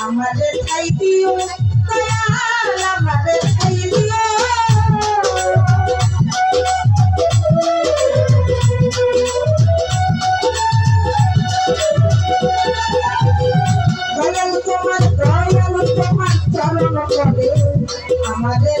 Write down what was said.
আমাদের খাই দিও দয়াল আমাদের খাই দিও। দয়াল তোমার দয়াল তোমার চরণ করে আমাদের